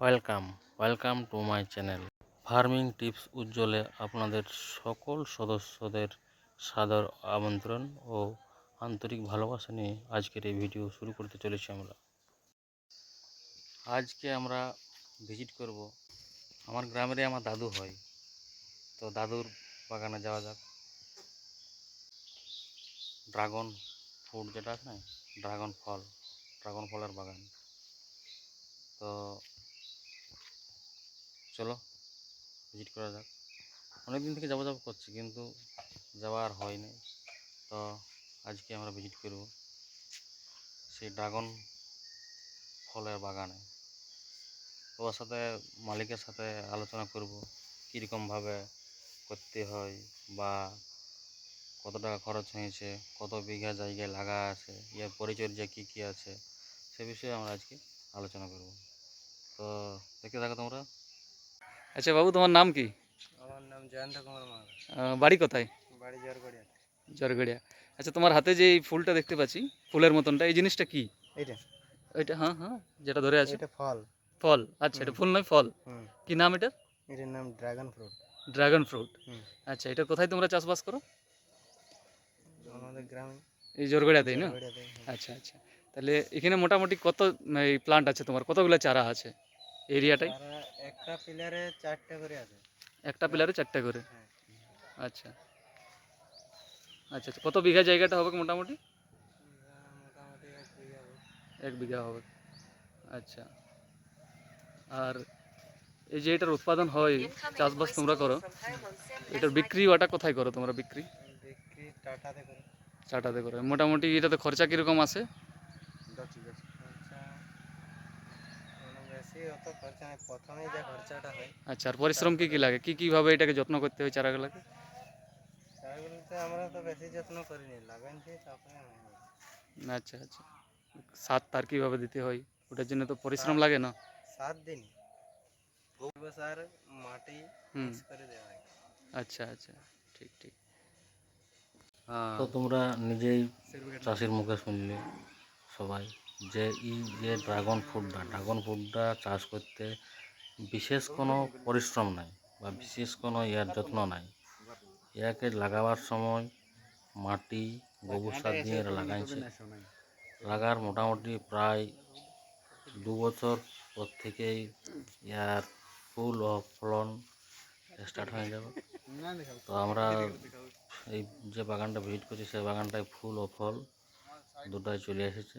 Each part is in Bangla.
Welcome welcome to my channel. Farming tips উজ্জ্বলে আপনাদের সকল সদস্যদের সাদর আমন্ত্রণ ও আন্তরিক ভালোবাসা নিয়ে আজকের এই ভিডিও শুরু করতে চলেছি আমরা। আজকে আমরা ভিজিট করব। আমার গ্রামেরই আমার দাদু হয়। তো দাদুর বাগানে যাওয়া যাক। ড্রাগন ফ্রুট যেটা আছে না, ড্রাগন ফল, ড্রাগন ফলের বাগান। তো চলো ভিজিট করা যাক। অনেক দিন থেকে যাব যাব করছি, কিন্তু যাওয়া আর হয়নি। তো আজকে আমরা ভিজিট করব সেই ড্রাগন ফলের বাগানে। ওর সাথে, মালিকের সাথে আলোচনা করব কীরকমভাবে করতে হয় বা কত টাকা খরচ হয়েছে, কত বিঘা জায়গায় লাগা আছে ইয়ার পরিচর্যা কী কী আছে, সে বিষয়ে আমরা আজকে আলোচনা করব। তো দেখতে থাকো তোমরা। আচ্ছা বাবু তোমার নাম কি? আমার নাম জয়ন্ত কুমার মাহাতো। বাড়ি কোথায়? বাড়ি জোরগড়িয়া। জরগড়িয়া। আচ্ছা তোমার হাতে যে এই ফুলটা দেখতে পাচ্ছি ফুলের মতনটা এই জিনিসটা কি? এইটা। এটা হ্যাঁ হ্যাঁ যেটা ধরে আছে। এটা ফল। ফল আচ্ছা এটা ফুল নয় ফল। কি নাম এটা এটার নাম ড্রাগন ফ্রুট। Dragon fruit. আচ্ছা এটা কোথায় তোমরা চাষবাস করো? আমাদের গ্রামে। এই জরগড়িয়াতেই না? আচ্ছা আচ্ছা। তাহলে এখানে মোটামুটি কত এই প্লান্ট আছে তোমার? কতগুলো চারা আছে? এরিয়াটাই? একটা পিলারে চারটে করে আছে। একটা পিলারে চারটা করে? হ্যাঁ। আচ্ছা। আচ্ছা আচ্ছা। কত বিঘা জায়গাটা হবে মোটামুটি? এক বিঘা হবে। আচ্ছা। আর এই যে এটার উৎপাদন হয় চাষবাস তোমরা করো এটার বিক্রি ওটা কোথায় করো তোমরা বিক্রি? বিক্রি টাটাতে করো। মোটামুটি এটাতে খরচা কীরকম আসে খরচা মানে বেশি অত খরচা নেই প্রথমেই যে খরচাটা হয় আচ্ছা আর পরিশ্রম কী কী লাগে? কী কীভাবে এটাকে যত্ন করতে হয় চারাগুলোকে? চারাগুলোতে আমরা তো বেশি যত্ন করিনি। লাগাইছি তারপরে আচ্ছা আচ্ছা। সার তার কীভাবে দিতে হয়? ওটার জন্য তো পরিশ্রম লাগে না? সাত দিন। গোবর সার মাটি মিক্স করে দেওয়া হয়। আচ্ছা আচ্ছা। ঠিক ঠিক। তো তোমরা নিজেই চাষির মুখে শুনলে সবাই। যে এই যে ড্রাগন ফ্রুটটা ড্রাগন ফ্রুটটা চাষ করতে বিশেষ কোনো পরিশ্রম নাই বা বিশেষ কোনো ইয়ার যত্ন নাই। ইয়াকে লাগাবার সময় মাটি, গোবর সার দিয়ে লাগাইছে। লাগার মোটামুটি প্রায় দু বছর পর থেকেই ইয়ার ফুল ও ফলন স্টার্ট হয়ে যাবে। তো আমরা এই যে বাগানটা ভিজিট করছি, সেই বাগানটায় ফুল ও ফল দুটাই চলে এসেছে।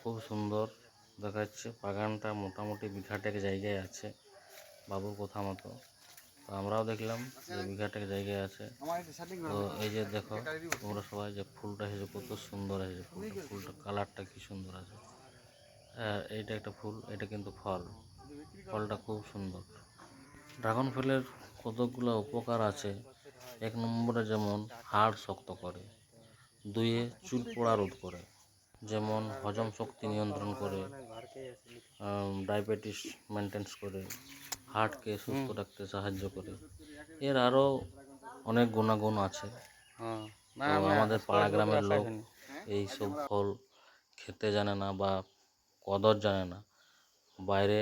খুব সুন্দর দেখাচ্ছে। বাগানটা মোটামুটি বিঘাটেক জায়গায় আছে বাবুর কথা মতো? তো আমরাও দেখলাম যে বিঘাটেক জায়গায় আছে। তো এই যে দেখো, তোমরা সবাই যে ফুলটা এসেছে, কত সুন্দর এসেছে ফুলটা। ফুলটা কালারটা কি সুন্দর আছে। হ্যাঁ এইটা একটা ফুল, এটা কিন্তু ফল। ফলটা খুব সুন্দর। ড্রাগন ফলের কতগুলো উপকার আছে। এক নম্বরে যেমন হাড় শক্ত করে, দুইয়ে চুল পোড়া রোধ করে। যেমন হজম শক্তি নিয়ন্ত্রণ করে ডায়াবেটিস মেনটেন্স করে হার্টকে সুস্থ রাখতে সাহায্য করে। এর আরও অনেক গুণাগুণ আছে। হ্যাঁ আমাদের পাড়া গ্রামের লোক এই সব ফল খেতে জানে না বা কদর জানে না। বাইরে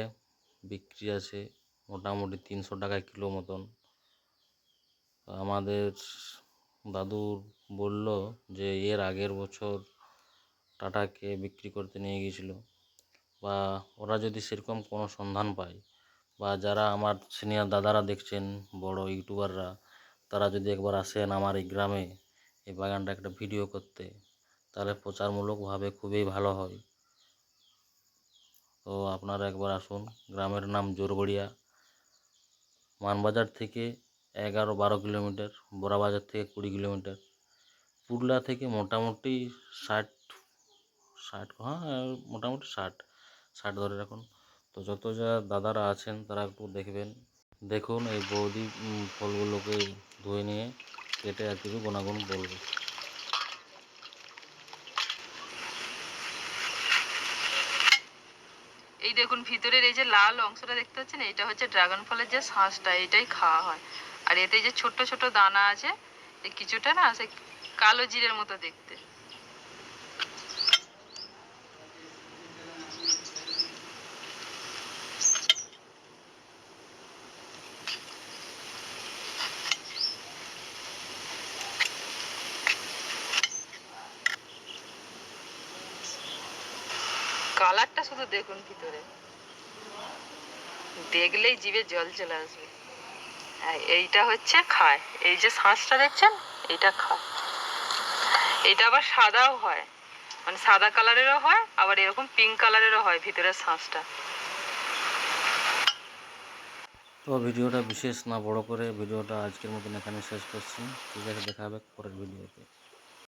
বিক্রি আছে মোটামুটি তিনশো টাকা কিলো মতন। আমাদের দাদু বলল যে এর আগের বছর টাটাকে বিক্রি করতে নিয়ে গিয়েছিল। বা ওরা যদি সেরকম কোনো সন্ধান পায় বা যারা আমার সিনিয়র দাদারা দেখছেন, বড় ইউটিউবাররা, তারা যদি একবার আসেন আমার এই গ্রামে এই বাগানটা একটা ভিডিও করতে, তাহলে প্রচারমূলকভাবে খুবই ভালো হয়। তো আপনারা একবার আসুন, গ্রামের নাম জোরগড়িয়া, মানবাজার থেকে এগারো বারো কিলোমিটার বোরাবাজার থেকে কুড়ি কিলোমিটার। পুরুলিয়া থেকে মোটামুটি ষাট ষাট হ্যাঁ মোটামুটি ষাট ষাট ধরে রাখুন। তো যত যা দাদারা আছেন, তারা একটু দেখবেন। দেখুন এই বৌদি ফলগুলোকে ধুয়ে নিয়ে কেটে আর কিছু গুণাগুণ বলবে। এই দেখুন, ভিতরের এই যে লাল অংশটা দেখতে পাচ্ছেন, এটা হচ্ছে ড্রাগন ফলের যে শাঁসটা, এটাই খাওয়া হয়। আর এতে যে ছোট ছোট দানা আছে কিছুটা না সে কালো জিরের মতো দেখতে। কালারটা শুধু দেখুন ভিতরে। দেখলেই জিভে জল চলে আসবে। এইটা হচ্ছে খায়। এই যে শাঁসটা দেখছেন, এইটা খায়। এটা আবার সাদাও হয়। মানে সাদা কালারেরও হয়, আবার এরকম পিঙ্ক কালারেরও হয় ভিতরের শাঁসটা। তো ভিডিওটা বিশেষ না বড় করে ভিডিওটা আজকের মতন এখানে শেষ করছি। ঠিক আছে, দেখা হবে পরের ভিডিওতে।